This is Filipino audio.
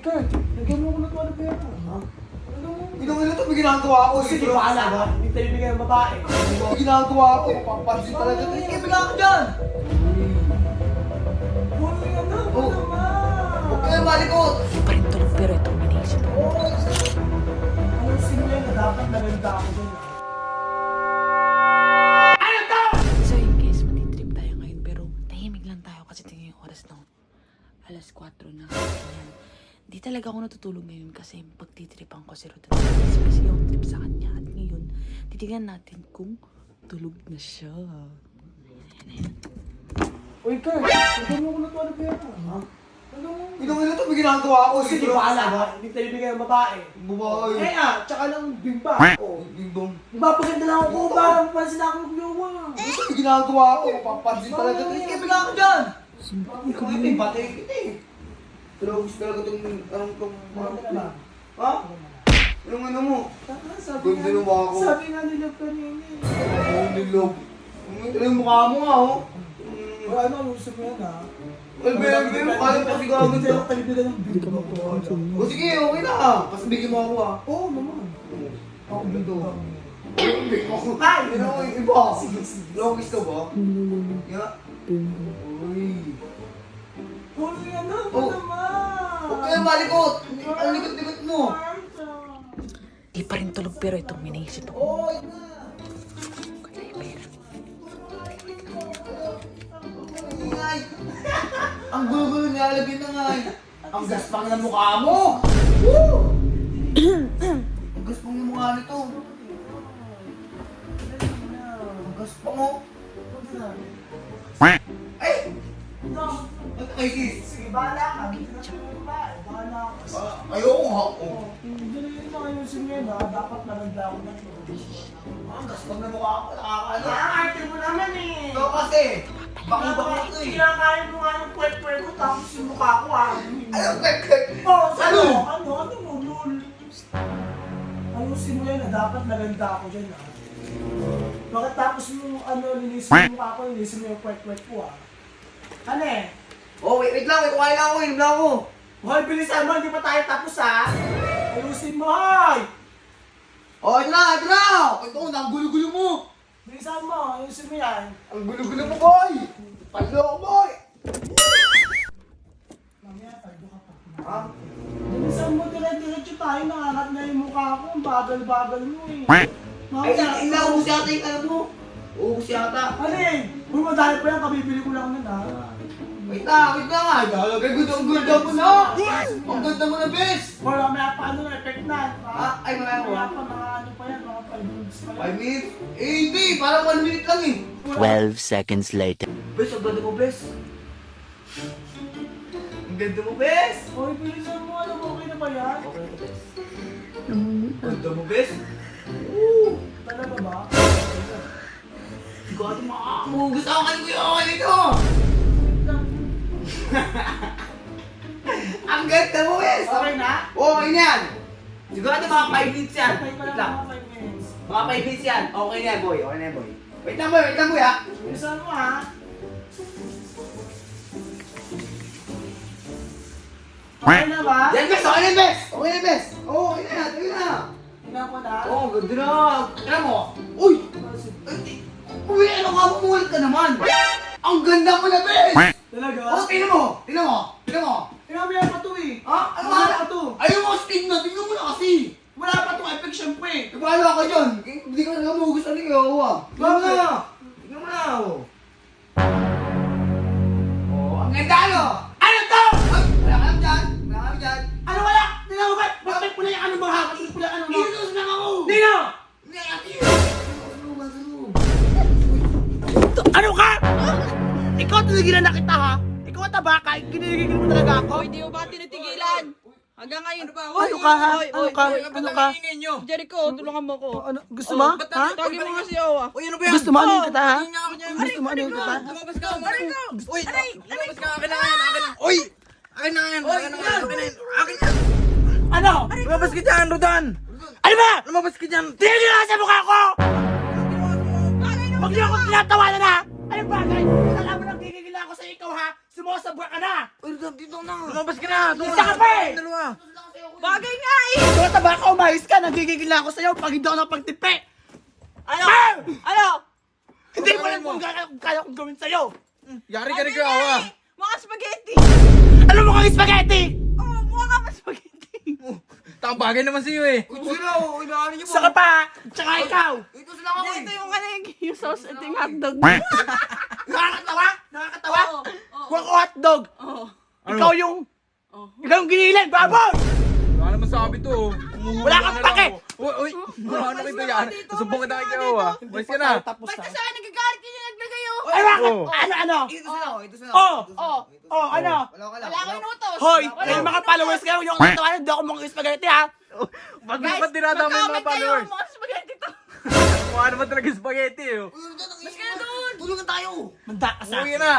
Kurt, lagyan mo ko na ito ano pera. Ha? Inong ina to, may ginagawa ako. O sige, bahala ba? Hindi tayo bigyan ng babae. May ginagawa ako. Papansin talaga to. Sige, bigla ako dyan. Huli ka na, Oh. ano naman? Huwag kayo malikot. Talaga ako natutulog ngayon kasi pagtitripan ko si Rodan. Kasi yung trip sa kanya at ngayon, titignan natin kung tulog na siya. Uy, Kurt, lagyan mo ko na ito ano pera. Ha? Inong ina to, may ginagawa ako. O sige, bahala ba? Hindi tayo bigyan ng babae. Babae. Eh ah, tsaka lang bimba. Oh. Ding dong. Magpapaganda lang ako kung parang pansin ako ng jowa. May ginagawa ako. Papansin talaga. Sige, bigla ako dyan. Ikaw ito, batay kita eh. Gusto talaga itong, anong itong, Ano ka ha? Anong ano mo? Ah, Sabi Ganda nga, ng mukha ko. sabi nga nila kanina nilog. Ano yung mukha mo nga, oh. Mm. O ano, gusto mo yan ha? Well, meron, meron. Kaya pa siguro Hindi to. tayo kalibigan ng bimba ko. O sige, okay na. Mas bigyan mo ako, ah. Oo naman. Ako dito. Ako. Ay! Pero yung iba. Sige, sige. Longis ka ba? Yeah. Uy. Ka na, ano Oh. naman? Huwag kayo malikot. Ang likot-likot mo. Di pa rin tulog pero itong iniisip ko. Oo, yun na. Ang gulo-gulo niya, lagyan na nga. Ang gaspang ng mukha mo. Woo! Ang gaspang ng mukha nito. Ang gaspang mo. Ay! Ba't kay sis? Sige, bahala ka. Hindi na. Bahala ka. Ayoko nga. Oh. Hindi na yun ang ayusin ngayon ha. Dapat maganda ako na. Ang gaspang ng mukha ko. Nakakaano. Ang arte mo naman eh. Ito kasi. Baki-baki ito eh. Kinakain mo nga ng kwek-kwek ko tapos yung mukha ko ah. Ano, kwek, kwek? Oh, ano? Ano? Ano? Mo, lul? Ayusin mo yan na dapat naganda ako dyan ah. Bakit tapos mo ano, linisin mo mukha ko, linisin mo yung kwek-kwek ko ah. Ano eh? Oh, wait, wait lang. Wait, kumain lang ako. Inom lang ako. Hoy, bilisan mo, hindi pa tayo tapos ah. Ayusin mo, hoy! Oh, ito na, ito na. Ito, ang gulo-gulo mo. Bilisan mo, ayusin mo yan. Ang gulo-gulo mo, boy. Palo ko, boy. Mamaya, paldo ka pa. Ha? Bilisan mo, dire-diretso tayo, nangangat na yung mukha ko, ang bagal-bagal mo eh. Ay, Mamaya, ay, naubos yata yung ano mo. Ubus yata. Ano eh? Uy, madali pa yan, kabibili ko lang nun ah. Wait na, wait na nga. Ko ang ganda mo na. Ang ganda mo na, bes. Or mamaya pa ano, effect na. Ah, ay, Mamaya ah. pa, mga ano pa yan, mga 5 minutes pa yan. Five minutes? Eh, hindi. Parang one minute lang eh. 12 seconds later. Bes, ang ganda mo, bes. Ang ganda mo, bes. Uy, bilisan mo, ano, okay na ba yan? Okay na, bes. Ang ganda mo, bes. Woo! Talaga ba? Makakamugas ako kanina ko yung okay nito. Ang ganda mo, bes. Okay na? Okay na yan. Siguro mga 5 minutes yan. Okay pa Wait lang lang. mga 5 minutes. Mga 5 minutes yan. Okay na yan, boy. Okay na yan, boy. Wait lang, boy. Wait lang, boy, ha. Bilisan mo ha. Okay na ba? Yan, bes. Okay na, bes. Okay na, bes. Oo, okay na. Okay na. Tingnan na. Oo, ganda na. Tira mo. Uy! Uy, ano ka? Bumulit ka naman. Ang ganda mo na, bes. Talaga? Oh, tingnan mo. Tingnan mo. Tingnan mo. Tingnan mo yan pa to eh. Ha? Ano ka? pa to. Ayaw mo kasi tingnan. Tingnan mo na kasi. Wala pa to effect syempre. Nagwala ka dyan. Hindi ka na namugas ano yung ah. Tingnan mo na. Tingnan mo na. Oh, Oh, ang ganda ano? Ano to? Ay, wala ka lang dyan. Wala ka lang dyan. Ano wala? Tingnan mo ba? Bakit pula yung ano mga hapon? Pula ano mo? Tinigilan na kita ha? Ikaw at tabaka, ginigigil mo talaga ako? Hoy, di mo ba tinitigilan? Hanggang ngayon ba? Ano ka, ha? Hoy, Ano hoy, ka? hoy, Ano ba't ka? ang ingay nyo? Jericho, tulungan mo ko. Ano, gusto mo? Ba't Ha? Tawagin mo nga si Owa. Uy, ano ba yan? Gusto mo ano yung kita ha? Tingnan ako niya. Gusto mo ano yung kita? Lumabas ka, Aray ko! Uy, lumabas ka. Akin na yan, akin na. Uy! Akin na yan, akin na yan, akin na yan. Akin na. Ano? Lumabas ka dyan, Rodan! Ano ba? Lumabas ka dyan! Tingnan ka sa mukha ko! Huwag niyo ako tinatawanan ha! Gigigil ako sa ikaw ha? Sa Sumusabra ka na! Uy, Rodan, dito na. Lumabas ka na! Isa ka pa eh! Dalawa! Bagay nga eh! Tumataba ka, umayos ka, nagigigil na ako sa'yo pag hindi ako napagtipi! Ano? Bam! Ano? Hindi mo alam kung kaya, kaya kong gawin sa'yo! Yari ka rin ah! eh! Mga spaghetti! Ano mo kang spaghetti? Oh, mukha ka pa spaghetti! Taka bagay naman sa'yo eh! Uy, sila, oh. Inaano niyo ba? Saka pa, tsaka ikaw! Ito sila ako eh. ito yung ano yung, sauce at yung hotdog. Nakakatawa? Oo, oo. Kuha ko hotdog! Oo. Ikaw yung... Ikaw yung ginilin, baboy! Wala naman sabi to. Umuhuli Wala ka kang na pake! ako. Uy, uy! Ano kita yan? Susumbong kita kay Kaya, ah. Umalis ka na. Tapos Basta na. akin nagagalit yun yung naglagay oh! Ay, bakit? Oh. Ano, ano? Ito sila ako, ito sila Oh, ito sila oh, ako, ito oh, ano? Wala ka lang. Wala akong inutos! Hoy, Wala. kayo mga followers kayo, yung natawanan, hindi ako mga spaghetti ha! Ba't ba't dinadama yung mga mag-comment kayo, followers? Mga spaghetti to! Mukha naman talaga spaghetti eh. Kaya mo. doon! Tulungan tayo. Manda ka sa ka na.